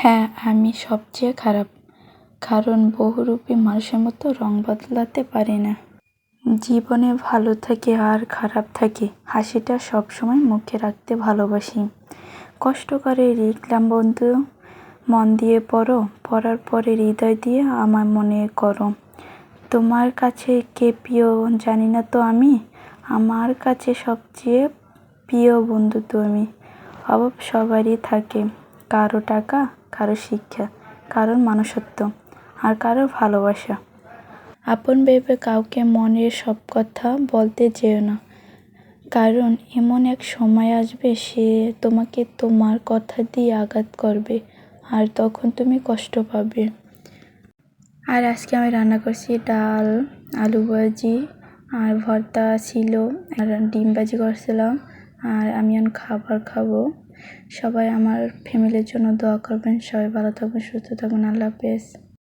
হ্যাঁ আমি সবচেয়ে খারাপ। কারণ বহুরূপী মানুষের মতো রং বদলাতে পারি না। জীবনে ভালো থাকে আর খারাপ থাকে, হাসিটা সবসময় মুখে রাখতে ভালোবাসি। কষ্ট করে লিখলাম বন্ধু, মন দিয়ে পড়ো, পড়ার পরে হৃদয় দিয়ে আমার মনে করো। তোমার কাছে কে প্রিয় জানি না তো আমি, আমার কাছে সবচেয়ে প্রিয় বন্ধু তুমি। অভাব সবারই থাকে। কারও টাকা, কারও শিক্ষা, কারোর মানুষত্ব, আর কারোর ভালোবাসা। আপন ভেবে কাউকে মনের সব কথা বলতে যেও না। কারণ এমন এক সময় আসবে সে তোমাকে তোমার কথা দিয়ে আঘাত করবে, আর তখন তুমি কষ্ট পাবে। আর আজকে আমি রান্না করছি ডাল, আলু ভাজি, আর ভর্তা ছিল, আর ডিম ভাজি করছিলাম, আর আমি এখন খাবার খাব। সবাই আমার ফ্যামিলির জন্য দোয়া করবেন সবাই ভালো থাকবেন সুস্থ থাকবেন আল্লাহ হাফেজ।